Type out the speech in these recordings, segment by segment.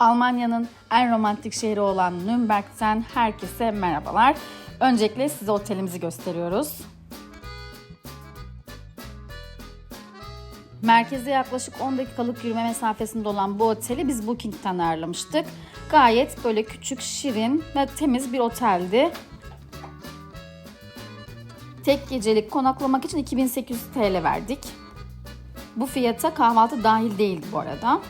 Almanya'nın en romantik şehri olan Nürnberg'ten herkese merhabalar. Öncelikle size otelimizi gösteriyoruz. Merkeze yaklaşık 10 dakikalık yürüme mesafesinde olan bu oteli biz Booking'ten ayarlamıştık. Gayet böyle küçük, şirin ve temiz bir oteldi. Tek gecelik konaklamak için 2800 TL verdik. Bu fiyata kahvaltı dahil değildi bu arada.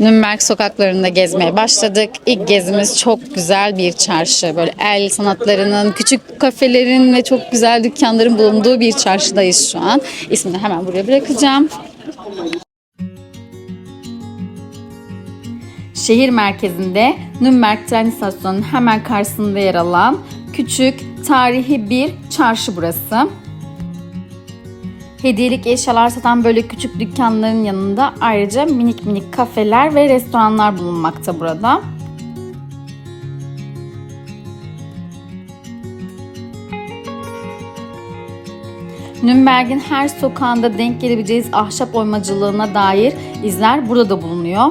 Nürnberg sokaklarında gezmeye başladık. İlk gezimiz çok güzel bir çarşı. Böyle el sanatlarının, küçük kafelerin ve çok güzel dükkanların bulunduğu bir çarşıdayız şu an. İsmini hemen buraya bırakacağım. Şehir merkezinde Nürnberg tren istasyonunun hemen karşısında yer alan küçük, tarihi bir çarşı burası. Hediyelik eşyalar satan böyle küçük dükkanların yanında ayrıca minik minik kafeler ve restoranlar bulunmakta burada. Nürnberg'in her sokağında denk gelebileceğiz ahşap oymacılığına dair izler burada da bulunuyor.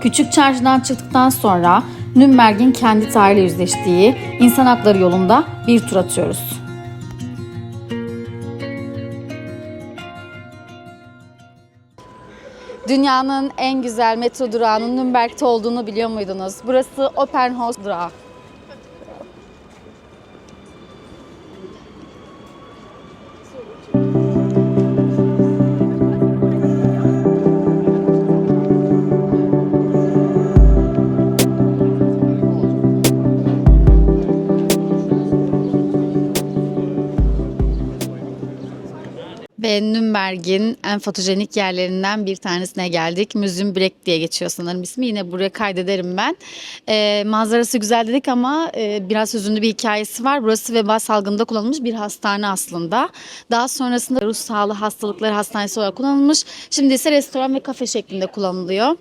Küçük çarşıdan çıktıktan sonra Nürnberg'in kendi tarihiyle yüzleştiği insan hakları yolunda bir tur atıyoruz. Dünyanın en güzel metro durağının Nürnberg'te olduğunu biliyor muydunuz? Burası Opernhaus durağı. Nürnberg'in en fotojenik yerlerinden bir tanesine geldik. Müzüm Breck diye geçiyor sanırım ismi. Yine buraya kaydederim ben. Ee, manzarası güzel dedik ama e, biraz hüzünlü bir hikayesi var. Burası veba salgında kullanılmış bir hastane aslında. Daha sonrasında Rus Sağlığı Hastalıkları Hastanesi olarak kullanılmış. Şimdi ise restoran ve kafe şeklinde kullanılıyor.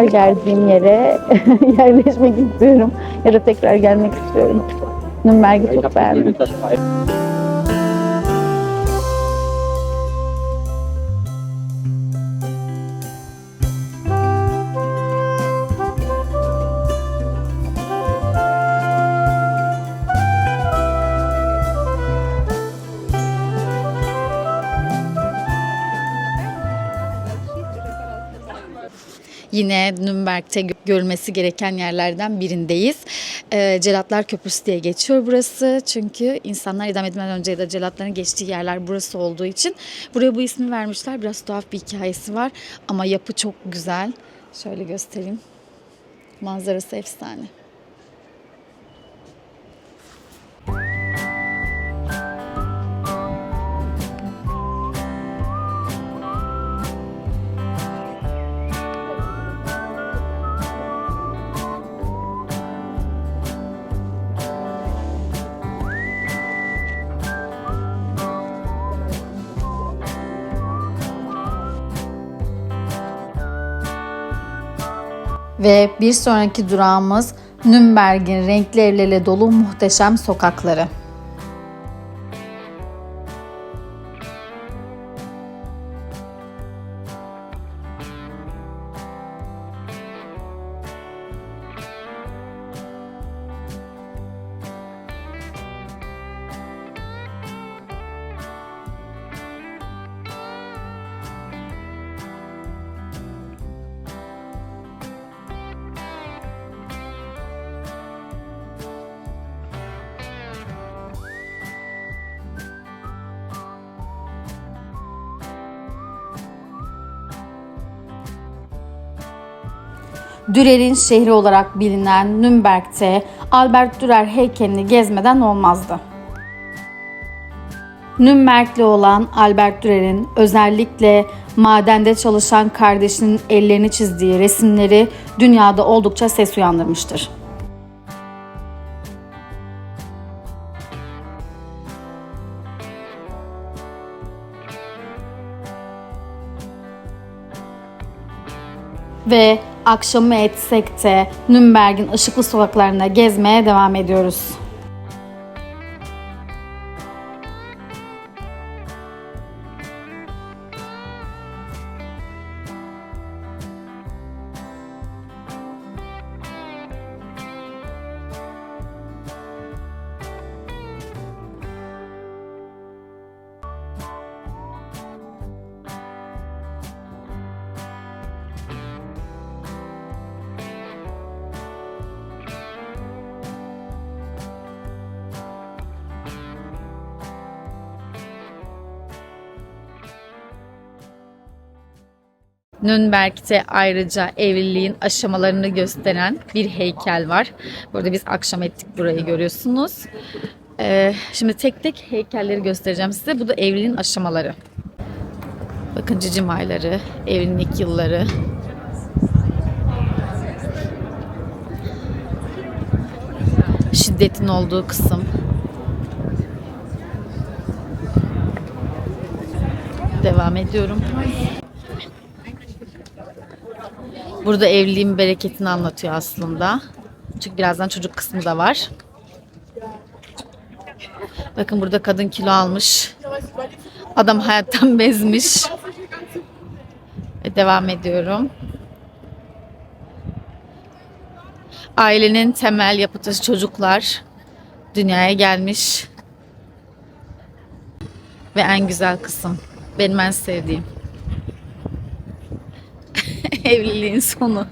Her geldiğim yere yerleşmek istiyorum ya da tekrar gelmek istiyorum. Nürnberg'i çok beğendim. Yine Nürnberg'te gö- görülmesi gereken yerlerden birindeyiz. Ee, Celatlar Köprüsü diye geçiyor burası. Çünkü insanlar idam edilmeden önce ya da celatların geçtiği yerler burası olduğu için buraya bu ismi vermişler. Biraz tuhaf bir hikayesi var ama yapı çok güzel. Şöyle göstereyim. Manzarası efsane. Ve bir sonraki durağımız Nürnberg'in renkli evleriyle dolu muhteşem sokakları. Dürer'in şehri olarak bilinen Nürnberg'te Albert Dürer heykelini gezmeden olmazdı. Nürnbergli olan Albert Dürer'in özellikle madende çalışan kardeşinin ellerini çizdiği resimleri dünyada oldukça ses uyandırmıştır. Ve akşamı etsek de Nürnberg'in ışıklı sokaklarında gezmeye devam ediyoruz. Nürnberg'te ayrıca evliliğin aşamalarını gösteren bir heykel var. Burada biz akşam ettik burayı görüyorsunuz. Ee, şimdi tek tek heykelleri göstereceğim size. Bu da evliliğin aşamaları. Bakın cicim ayları, evlilik yılları. Şiddetin olduğu kısım. Devam ediyorum. Burada evliliğin bereketini anlatıyor aslında. Çünkü birazdan çocuk kısmı da var. Bakın burada kadın kilo almış. Adam hayattan bezmiş. Ve devam ediyorum. Ailenin temel yapı taşı çocuklar dünyaya gelmiş. Ve en güzel kısım. Benim en sevdiğim. Evliliğin sonu.